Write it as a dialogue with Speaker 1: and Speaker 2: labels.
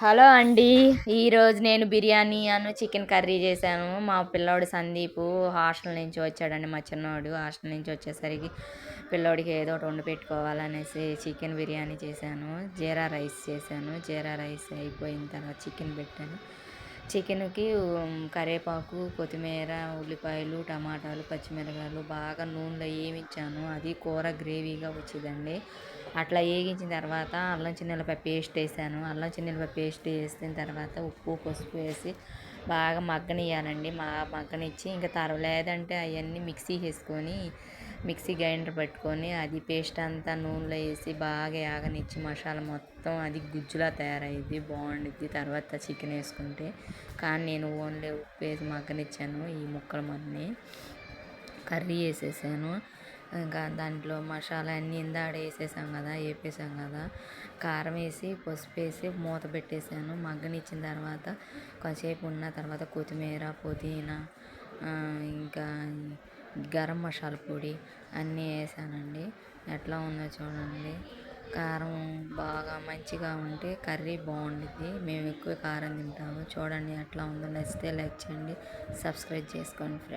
Speaker 1: Hello అండి. ఈరోజు నేను బిర్యానీ అను చికెన్ కర్రీ చేశాను. మా పిల్లోడు సందీపు హాస్టల్ నుంచి వచ్చాడండి మా చిన్నోడు హాస్టల్ నుంచి వచ్చేసరికి పిల్లోడికి ఏదో ఒకటి వండి పెట్టుకోవాలనేసి చికెన్ బిర్యానీ చేశాను. జీరా రైస్ చేశాను. జీరా రైస్ అయిపోయిన తర్వాత చికెన్ పెట్టాను. చికెన్కి కరివేపాకు కొత్తిమీర ఉల్లిపాయలు టమాటాలు పచ్చిమిరకాయలు బాగా నూనెలో వేయించాను అది కూర గ్రేవీగా వచ్చిందండి. అట్లా వేగించిన తర్వాత అల్లం చిన్నెలపాయ పేస్ట్ వేసాను. అల్లం చిన్నెలపాయ పేస్ట్ వేసిన తర్వాత ఉప్పు పసుపు వేసి బాగా మగ్గనియ్యాలండి. మా మగ్గనిచ్చి ఇంకా తరవలేదంటే అవన్నీ మిక్సీ చేసుకొని మిక్సీ గ్రైండర్ పెట్టుకొని అది పేస్ట్ అంతా నూనెలో వేసి బాగా యాగనిచ్చి మసాలా మొత్తం అది గుజ్జులా తయారైద్ది బాగుండిద్ది. తర్వాత చికెన్ వేసుకుంటే కానీ నేను ఓన్లీ ఉప్పు వేసి మగ్గనిచ్చాను ఈ ముక్కలు మొన్నీ. కర్రీ వేసేసాను. ఇంకా దాంట్లో మసాలా అన్నీ ఇందాడ వేసేసాం కదా వేపేసాం కదా. కారం వేసి పసుపు వేసి మూత పెట్టేసాను. మగ్గనిచ్చిన తర్వాత కొంచెంసేపు ఉన్న తర్వాత కొత్తిమీర పుదీనా ఇంకా గరం మసాలా పొడి అన్నీ వేసానండి. ఎట్లా ఉందో చూడండి. కారం బాగా మంచిగా ఉంటే కర్రీ బాగుండుద్ది. మేము ఎక్కువ కారం తింటాము. చూడండి ఎట్లా ఉందో. నచ్చితే లైక్ చేయండి. సబ్స్క్రైబ్ చేసుకోండి ఫ్రెండ్స్.